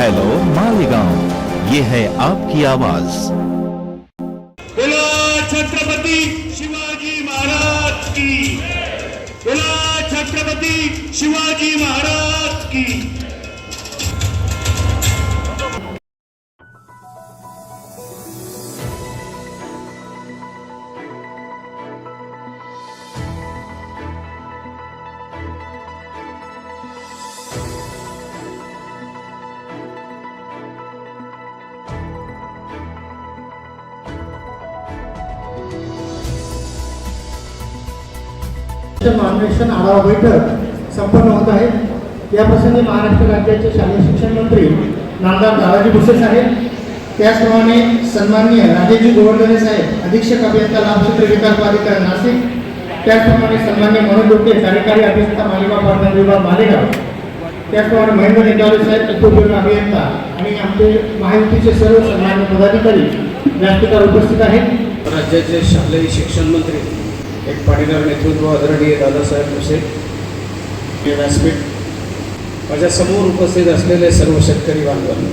Hello, Malegaon. ये है आपकी आवाज़। बोला छत्रपति शिवाजी महाराज की। बोला छत्रपति शिवाजी महाराज अन्वेषण आढावा बैठक संपन्न होत आहे. याप्रसंगी महाराष्ट्र राज्याचे शालेय शिक्षण मंत्री नामदार दादाजी भुसे साहेब त्याचप्रमाणे सन्माननीय राजेजी गोवर्धने साहेब अधीक्षक अभियंता लाभक्षेत्र विकास प्राधिकरण नाशिक त्याचप्रमाणे सन्मान्य मनोज डोके कार्यकारी अभियंता मालिका वर्धन विभाग मालेगाव त्याचप्रमाणे महेंद्र नेटावले साहेब उपविभाग अभियंता आणि आमचे महायुतीचे सर्व सन्मान्य पदाधिकारी व्यासपीठावर उपस्थित आहेत. राज्याचे शालेय शिक्षण मंत्री एक पाणीदार नेतृत्व आदरणीय दादासाहेब भुसे व्यासपीठ माझ्यासमोर उपस्थित असलेले सर्व शेतकरी बांधव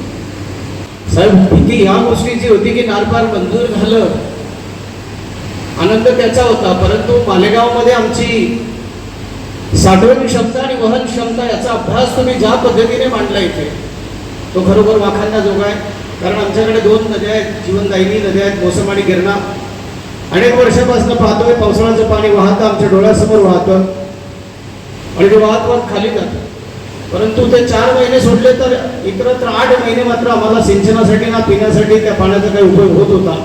साहेब भीती या गोष्टीची होती की नारपार मंजूर झालं. आनंद त्याचा होता परंतु मालेगावमध्ये आमची साठवण क्षमता आणि वहन क्षमता याचा अभ्यास तुम्ही ज्या पद्धतीने मांडला इथे तो खरोखर वाखांना जोगाय कारण आमच्याकडे दोन नद्या आहेत जीवनदायिनी नद्या आहेत मोसम आणि गिरणा. अनेक वर्षापासून पाहतोय पावसाळ्याचं पाणी वाहतं आमच्या डोळ्यासमोर वाहतं. आणि ते वाहत वाहत खाली जातं. परंतु ते चार महिने सोडले तर इतरत्र आठ महिने मात्र आम्हाला सिंचनासाठी ना पिण्यासाठी त्या पाण्याचा काही उपयोग होत होता.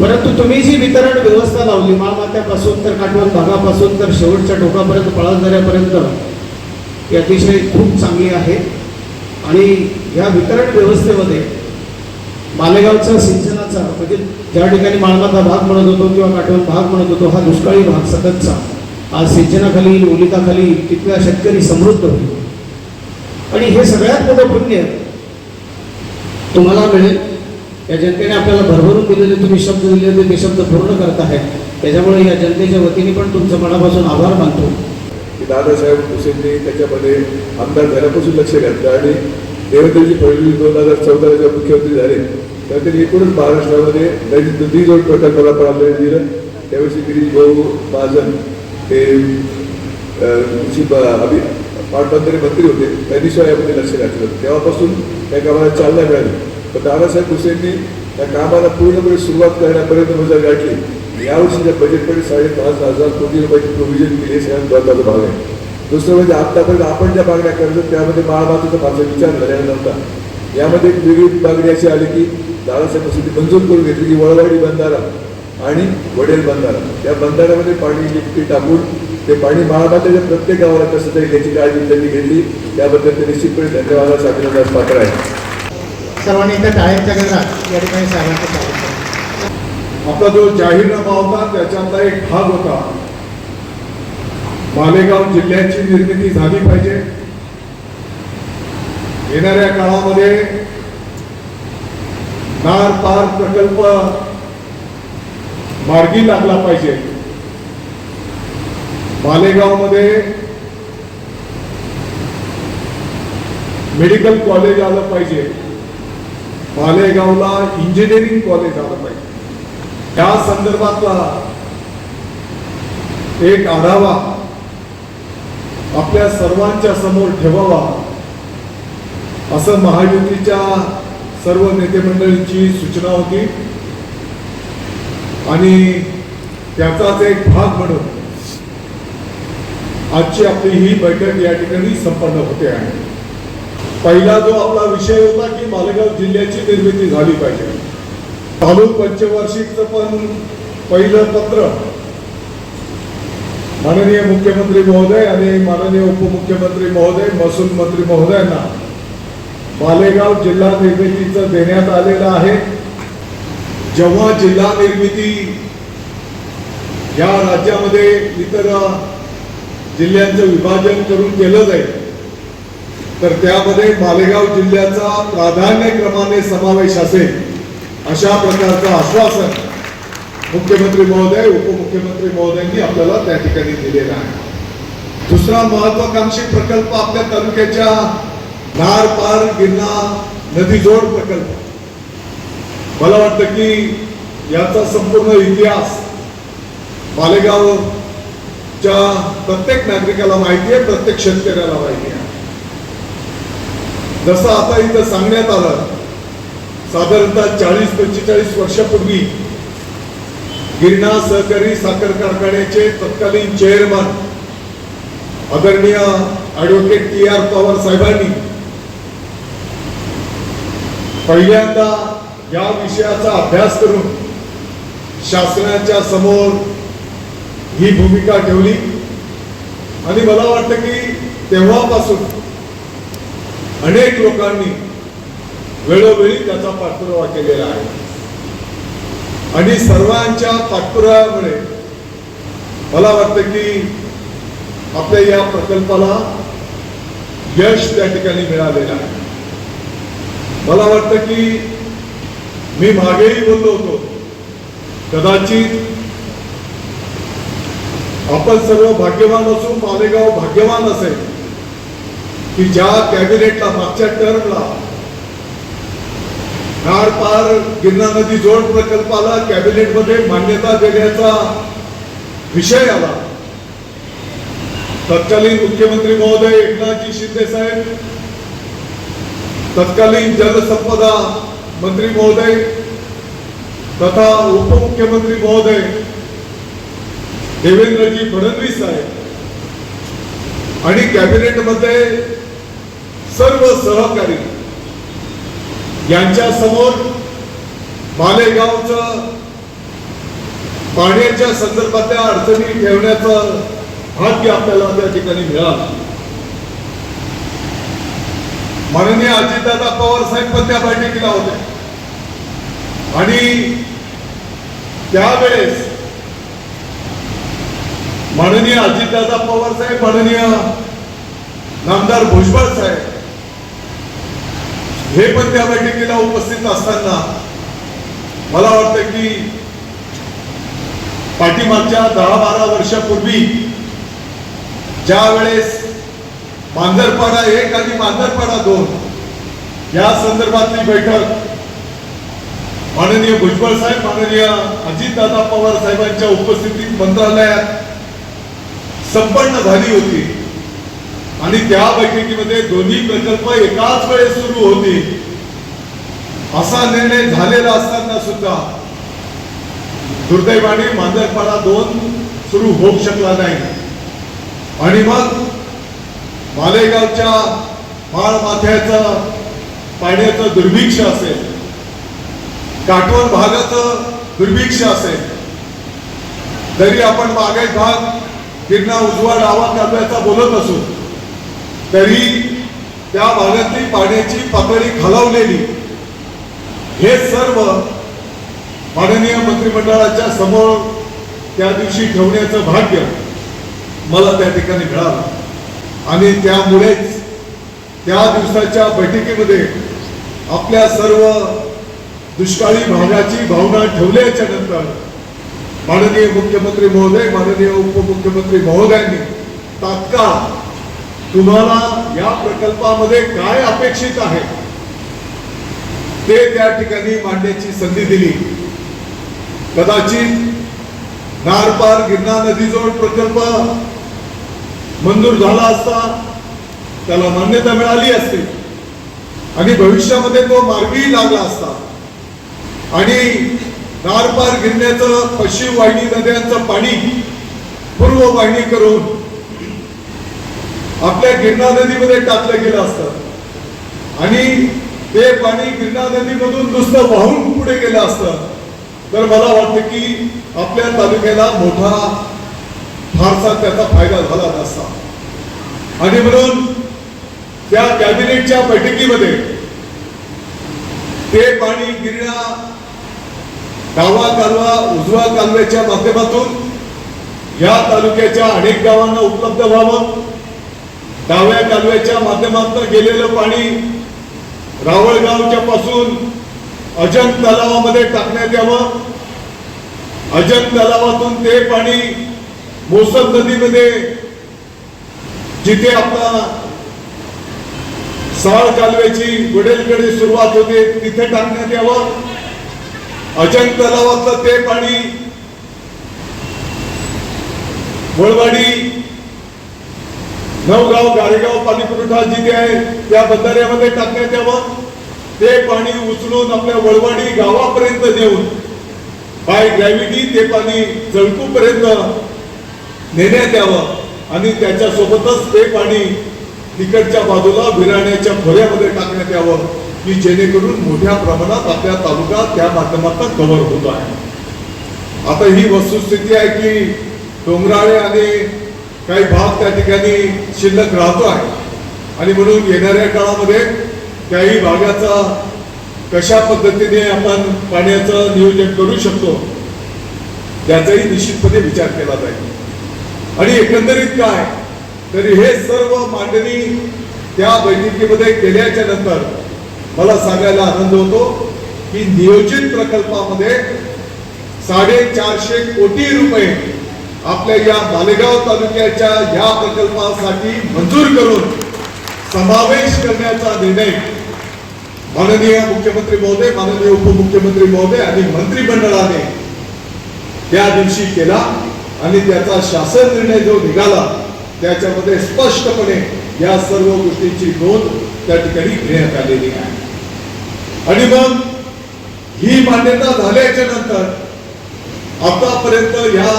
परंतु तुम्ही जी वितरण व्यवस्था लावली माळमात्यापासून तर काटवण भागापासून तर शेवटच्या टोकापर्यंत पळसदऱ्यापर्यंत ही अतिशय खूप चांगली आहे. आणि या वितरण व्यवस्थेमध्ये मालेगावचं सिंचन सिंचनाचा म्हणजे ज्या ठिकाणी मालमत्ता भाग म्हणत होतो किंवा काटवण भाग म्हणत होतो हा दुष्काळी भाग सततचा. आज सिंचनाखाली ओलिताखाली तिथल्या शेतकरी समृद्ध होईल? आणि हे सगळ्यात मोठं पुण्य तुम्हाला मिळेल. या जनतेने आपल्याला भरभरून दिलेले तुम्ही शब्द दिले ते शब्द पूर्ण करत आहे. त्याच्यामुळे या जनतेच्या वतीने पण तुमचं मनापासून आभार मानतो. की दादासाहेब भुसेंनी त्याच्यामध्ये आमदार झाल्यापासून लक्ष घातलं आणि देवेंद्रजी फडणवीस दोन हजार चौदाला जेव्हा मुख्यमंत्री झाले त्यातील एकूणच महाराष्ट्रामध्ये नदी दुधी जोड प्रकल्पाला प्राधान्य दिलं. त्यावेळी गिरीश भाऊ महाजन ते अभि पाटबंधारे मंत्री होते. त्यांनीशिवाय यामध्ये लक्ष घातलं. तेव्हापासून त्या कामाला चालना मिळाली. पण दादासाहेब हुसेंनी त्या कामाला पूर्णपणे सुरुवात करण्यापर्यंत मजा गाठली. यावर्षीच्या बजेटमध्ये साडेपाच हजार कोटी रुपयाची प्रोव्हिजन केली हे सगळ्यात महत्त्वाचा भाग आहे. दुसरं म्हणजे आत्तापर्यंत आपण ज्या मागण्या करतो त्यामध्ये माळमातीचा माझा विचार झालेला नव्हता. यामध्ये एक वेगळी मागणी अशी आली की दादासाहेब भुसेंनी मंजूर करून घेतली की वळवाडी बंधारा आणि वडेल बंधारा. या बंधाऱ्यामध्ये पाणी लिफ्टी टाकून ते पाणी माळमातीच्या प्रत्येक गावाला कसं जाईल याची काळजी त्यांनी घेतली. त्याबद्दल ते निश्चितपणे धन्यवादास अभिनंदन पात्र आहे. सर्वांनी एकदा टाळ्यांच्या गजरात या ठिकाणी साहेबांचं. आपला जो जाहीरनामा होता त्याच्यातला एक भाग होता. मालेगाव जिल्ह्याची निर्मिती झाली पाहिजे. येणाऱ्या काळामध्ये नार पार प्रकल्प मार्गी लागला पाहिजे. मालेगावमध्ये मेडिकल कॉलेज आलं पाहिजे. मालेगावला इंजिनिअरिंग कॉलेज आलं पाहिजे. त्या संदर्भातला एक आढावा आपल्या सर्वांच्या समोर ठेवावा असं महायुतीच्या सर्व नेते मंडळींची सूचना होती. आणि त्याचाच एक भाग म्हणून आजची आपली ही बैठक या ठिकाणी संपन्न होते आहे. पहिला जो आपला विषय होता की मालेगाव जिल्ह्याची निर्मिती झाली पाहिजे. तालुक पंचवार्षिकचं पण पहिलं पत्र माननीय मुख्यमंत्री महोदय आणि माननीय उपमुख्यमंत्री महोदय महसूल मंत्री महोदयांना मालेगाव जिल्हा निर्मितीचं देण्यात आलेलं आहे. जेव्हा जिल्हा निर्मिती या राज्यामध्ये इतर जिल्ह्यांचं विभाजन करून केलं जाईल तर त्यामध्ये मालेगाव जिल्ह्याचा प्राधान्यक्रमाने समावेश असेल अशा प्रकारचं आश्वासन मुख्यमंत्री महोदय उपमुख्यमंत्री महोदयांनी आपल्याला त्या ठिकाणी दिलेलं आहे. दुसरा महत्वाकांक्षी प्रकल्प आपल्या तालुक्याच्या धार पार गिरणा नदी जोड प्रकल्प. मला वाटतं की याचा संपूर्ण इतिहास मालेगावच्या प्रत्येक नागरिकाला माहिती आहे प्रत्येक शेतकऱ्याला माहिती आहे. जसं आता इथं सांगण्यात आलं साधारणतः चाळीस पंचेचाळीस वर्षापूर्वी गिरणा सहकारी साखर कारखान्याचे तत्कालीन चेअरमन आदरणीय ॲडव्होकेट टी आर पवार साहेबांनी पहिल्यांदा या विषयाचा अभ्यास करून शासनाच्या समोर ही भूमिका ठेवली. आणि मला वाटतं की तेव्हापासून अनेक लोकांनी वेळोवेळी त्याचा पाठपुरावा केलेला आहे. आणि सर्वांच्या पाठपुराव्यामुळे मला वाटतं की आपल्या या प्रकल्पाला यश त्या ठिकाणी मिळालेलं आहे. मला वाटतं की मी मागेही बोललो होतो कदाचित आपण सर्व भाग्यवान असून मालेगाव भाग्यवान असेल की ज्या कॅबिनेटला मागच्या टर्मला नार पार गिरणा नदी जोड प्रकल्पाला कॅबिनेटमध्ये मान्यता देण्याचा विषय आला तत्कालीन मुख्यमंत्री महोदय एकनाथजी शिंदे साहेब तत्कालीन जलसंपदा मंत्री महोदय तथा उपमुख्यमंत्री महोदय देवेंद्रजी फडणवीस साहेब आणि कॅबिनेटमध्ये सर्व सहकारी यांच्या समोर मालेगावचं पाण्याच्या संदर्भातल्या अडचणी ठेवण्याचं भाग्य आपल्याला त्या ठिकाणी मिळालं. माननीय अजितदादा पवार साहेब पण त्या बैठकीला होते. आणि त्यावेळेस माननीय अजितदादा पवार साहेब माननीय नामदार भुजबळ साहेब हे पण त्या बैठकीला उपस्थित असताना मला वाटतं की पाठीमागच्या दहा बारा वर्षापूर्वी ज्या वेळेस मांजरपाडा एक आणि मांजरपाडा दोन. या संदर्भातली बैठक माननीय भुजबळ साहेब माननीय अजितदादा पवार साहेबांच्या उपस्थितीत मंत्रालयात संपन्न झाली होती. आणि त्या बैठकीमध्ये दोन्ही प्रकल्प एकाच वेळेस सुरू होती. असा निर्णय झालेला असताना सुद्धा दुर्दैवाने मांजरपाडा दोन सुरू होऊ शकला नाही. आणि मग मालेगावच्या माळमाथ्याचं पाण्याचं दुर्भिक्ष असेल काटवण भागाचं दुर्भिक्ष असेल जरी आपण मागे भाग गिरणा उजवा डावा करण्याचा बोलत असू तरी त्या भागातली पाण्याची पातळी खालावलेली हे सर्व माननीय मंत्रिमंडळाच्या समोर त्या दिवशी ठेवण्याचं भाग्य मला त्या ठिकाणी मिळालं. आणि त्यामुळेच त्या दिवसाच्या बैठकीमध्ये आपल्या सर्व दुष्काळी भागाची भावना ठेवल्याच्या नंतर माननीय मुख्यमंत्री महोदय माननीय उपमुख्यमंत्री महोदयांनी तात्काळ तुम्हाला या प्रकल्पामध्ये काय अपेक्षित आहे ते त्या ठिकाणी मांडण्याची संधी दिली. कदाचित नारपार गिरणा नदीजोड प्रकल्प मंजूर झाला असता त्याला मान्यता मिळाली असती. आणि भविष्यामध्ये तो मार्गी लागला असता. आणि नारपार गिरण्याचं पश्चिम वाहिनी नद्यांचं पाणी पूर्व वाहिनी करून आपल्या गिरणा नदीमध्ये टाकलं गेलं असतं. आणि ते पाणी गिरणा नदीमधून नुसतं वाहून पुढे गेलं असतं. तर मला वाटतं की आपल्या तालुक्याला मोठा फारसा त्याचा फायदा झाला नसता. आणि म्हणून त्या कॅबिनेटच्या बैठकीमध्ये ते पाणी गिरणा डावा कालवा उजवा कालव्याच्या माध्यमातून या तालुक्याच्या अनेक गावांना उपलब्ध व्हावं. डाव्या कालव्याच्या माध्यमातून गेलेलं पाणी रावळगावच्या पासून अजंत तलावामध्ये टाकण्यात यावं. अजंत तलावातून ते पाणी मोसम नदीमध्ये जिथे आपला साळ कालव्याची वडेलकडे सुरुवात होते तिथे टाकण्यात यावं. अजंत तलावातलं ते पाणी वळवाडी नवगाव गारेगाव पाणी पुरवठा जिथे आहे त्या बंधाऱ्यामध्ये टाकण्यात यावं. ते पाणी उचलून आपल्या वळवाडी गावापर्यंत नेऊन बाय ग्रॅव्हिटी ते पाणी जळकूपर्यंत नेण्यात यावं आणि त्याच्यासोबतच ते पाणी तिकडच्या बाजूला विराण्याच्या खोऱ्यामध्ये टाकण्यात यावं की जेणेकरून मोठ्या प्रमाणात आपल्या तालुका त्या माध्यमातून कव्हर होत आहे. आता ही वस्तुस्थिती आहे की डोंगराळे आणि काही भाग त्या ठिकाणी शिल्लक राहतो आहे. आणि म्हणून येणाऱ्या काळामध्ये त्याही भागाचा कशा पद्धतीने आपण पाण्याचं नियोजन करू शकतो त्याचाही निश्चितपणे विचार केला जाईल. आणि एकंदरीत काय? तर हे सर्व मांडणी त्या बैठकीमध्ये केल्याच्यानंतर मला सांगायला आनंद होतो की नियोजित प्रकल्पामध्ये साडेचारशे कोटी रुपये आपल्या या मालेगाव तालुक्याच्या या प्रकल्पासाठी मंजूर करून समावेश करण्याचा निर्णय माननीय मुख्यमंत्री महोदय माननीय उपमुख्यमंत्री महोदय आणि मंत्रिमंडळाने त्या दिवशी केला. आणि त्याचा शासन निर्णय जो निघाला त्याच्यामध्ये स्पष्टपणे या सर्व गोष्टींची नोंद त्या ठिकाणी घेण्यात आलेली आहे. आणि मग ही मान्यता झाल्याच्यानंतर आतापर्यंत या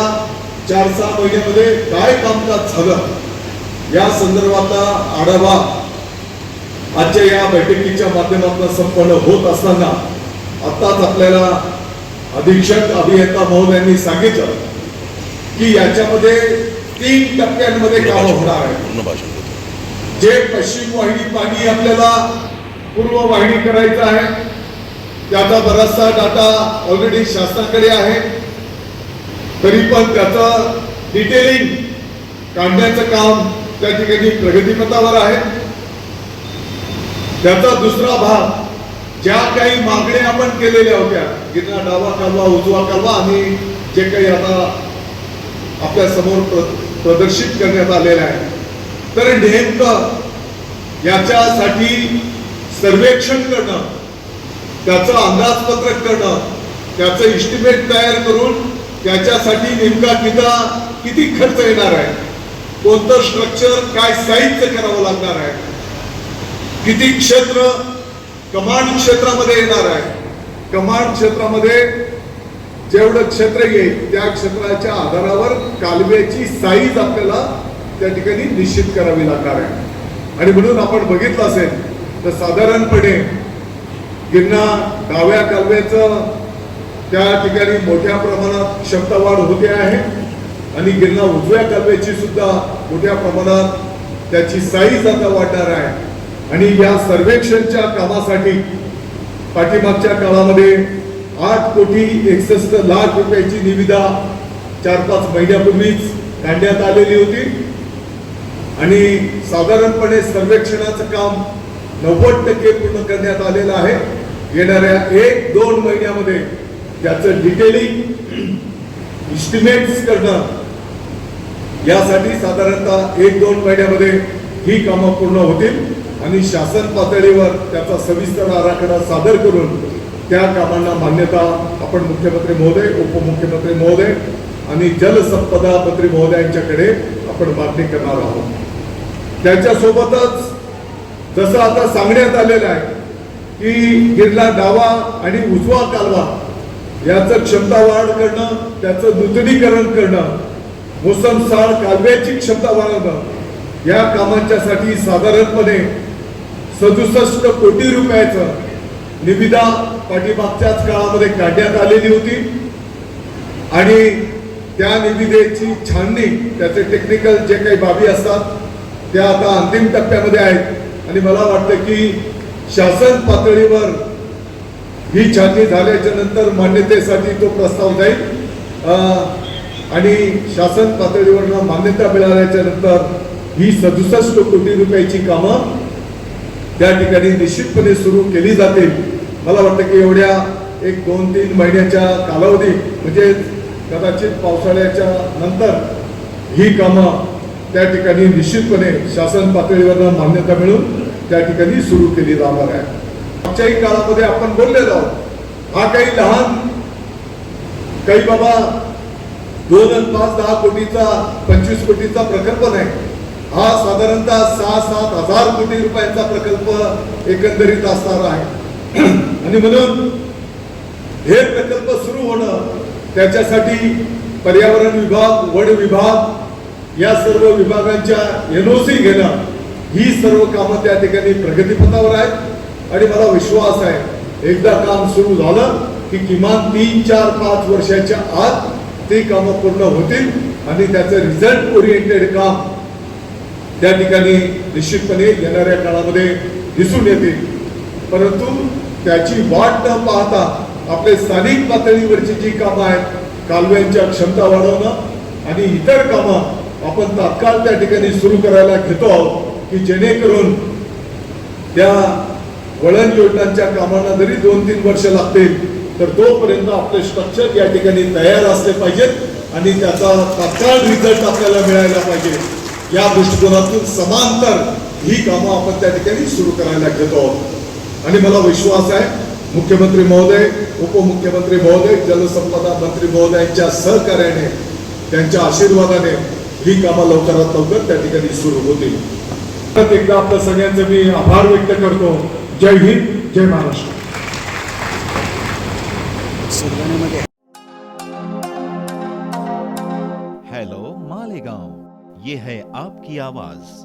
चार सहा महिन्यामध्ये काय कामकाज झालं या संदर्भातला आढावा आजच्या या बैठकीच्या माध्यमातून संपन्न होत असताना आताच आपल्याला अधीक्षक अभियंता महोदयांनी सांगितलं. की याच्यामध्ये तीन टप्प्यांमध्ये काम होणार आहे. जे पश्चिम वाहिनी पाणी आपल्याला पूर्व वाहिनी करायचं आहे त्याचा बराचसा डाटा ऑलरेडी शासनाकडे आहे. तरी पण त्याचं डिटेलिंग काढण्याचं काम त्या ठिकाणी प्रगतीपथावर आहे. त्याचा दुसरा भाग ज्या काही मागण्या आपण केलेल्या होत्या गिरणा डावा कालवा उजवा कालवा आणि जे काही आता आपल्यासमोर प्र- प्रदर्शित करण्यात आलेलं आहे. तर नेमकं याच्यासाठी सर्वेक्षण करणं त्याचं अंदाजपत्रक करणं त्याचं इस्टिमेट तयार करून त्याच्यासाठी नेमका किता किती खर्च येणार आहे कोणतं स्ट्रक्चर काय साईजचं करावं लागणार आहे किती क्षेत्र कमांड क्षेत्रामध्ये येणार आहे. कमांड क्षेत्रामध्ये जेवढं क्षेत्र येईल त्या क्षेत्राच्या आधारावर कालव्याची साईज आपल्याला त्या ठिकाणी निश्चित करावी लागणार आहे. आणि म्हणून आपण बघितलं असेल तर साधारणपणे गिरणा डाव्या कालव्याचं त्या ठिकाणी मोठ्या प्रमाणात क्षमता वाढ होते आहे आणि गिरणा उजव्या कालव्याची सुद्धा मोठ्या प्रमाणात त्याची साईज आता वाढणार आहे. आणि या सर्वेक्षणच्या कामासाठी पाठीमागच्या काळामध्ये आठ कोटी एकसष्ट लाख रुपयाची निविदा चार पाच महिन्यापूर्वीच काढण्यात आलेली होती. आणि साधारणपणे सर्वेक्षणाचं काम नव्वद टक्के पूर्ण करण्यात आलेलं आहे. येणाऱ्या एक दोन महिन्यामध्ये त्याचं डिटेलिंग इस्टिमेट्स करणं यासाठी साधारणतः एक दोन महिन्यामध्ये ही कामं पूर्ण होतील. आणि शासन पातळीवर त्याचा सविस्तर आराखडा सादर करून त्या कामांना मान्यता आपण मुख्यमंत्री महोदय उपमुख्यमंत्री महोदय आणि जलसंपदा मंत्री महोदयांच्याकडे आपण मागणी करणार आहोत. त्याच्यासोबतच जसं आता सांगण्यात आलेलं आहे की गिरला डावा आणि उजवा कालवा याचं क्षमता वाढ करणं त्याचं नूतनीकरण करणं मुसमसार कालव्याची क्षमता वाढवणं या कामांच्यासाठी साधारणपणे सदुसष्ट कोटी रुपयाचं निविदा पाठीमागच्याच काळामध्ये काढण्यात आलेली होती. आणि त्या निविदेची छाननी त्याचे टेक्निकल जे काही बाबी असतात त्या आता अंतिम टप्प्यामध्ये आहेत. आणि मला वाटतं की शासन पातळीवर ही छाननी झाल्याच्यानंतर मान्यतेसाठी तो प्रस्ताव जाईल. आणि शासन पातळीवरनं मान्यता मिळाल्याच्या नंतर ही सदुसष्ट कोटी रुपयाची कामं त्या ठिकाणी निश्चितपणे सुरू केली जातील. मला वाटतं की एवढ्या एक दोन तीन महिन्याच्या कालावधी म्हणजे कदाचित पावसाळ्याच्या नंतर ही कामं त्या ठिकाणी निश्चितपणे शासन पातळीवरनं मान्यता मिळून त्या ठिकाणी सुरू केली जाणार आहे. मागच्याही काळामध्ये आपण बोललेलो आहोत हा काही लहान काही बाबा दोन पाच दहा कोटीचा पंचवीस कोटीचा प्रकल्प नाही. हा साधारणतः सहा सात हजार कोटी रुपयांचा प्रकल्प एकंदरीत असणार आहे. आणि म्हणून हे प्रकल्प सुरू होणं त्याच्यासाठी पर्यावरण विभाग वन विभाग या सर्व विभागांच्या एनओसी घेणं ही सर्व कामं त्या ठिकाणी प्रगतीपथावर आहेत. आणि मला विश्वास आहे एकदा काम सुरू झालं की किमान तीन चार पाच वर्षाच्या आत ती कामं पूर्ण होतील आणि त्याचं रिझल्ट ओरिएंटेड काम त्या ठिकाणी निश्चितपणे येणाऱ्या काळामध्ये दिसून येतील. परंतु त्याची वाट न पाहता आपले स्थानिक पातळीवरची जी कामं आहेत कालव्यांच्या क्षमता वाढवणं आणि इतर कामं आपण तात्काळ त्या ठिकाणी सुरू करायला घेतो आहोत की जेणेकरून त्या वळण योजनांच्या कामांना जरी दोन तीन वर्ष लागतील तर तोपर्यंत आपले स्ट्रक्चर या ठिकाणी तयार असले पाहिजेत आणि त्याचा तात्काळ रिझल्ट आपल्याला मिळायला पाहिजे. या दृष्टिकोनातून समांतर ही कामं आपण त्या ठिकाणी सुरू करायला घेतो आहोत. मला विश्वास आहे, मुख्यमंत्री महोदय, उपमुख्यमंत्री महोदय जलसंपदा मंत्री महोदयांच्या सहकार्याने, त्यांच्या आशीर्वादाने ही कामं लवकरात लवकर सुरू होतील. परत एकदा आभार व्यक्त करतो. जय हिंद, जय महाराष्ट्र. हेलो, मालेगांव. ये है आपकी आवाज़.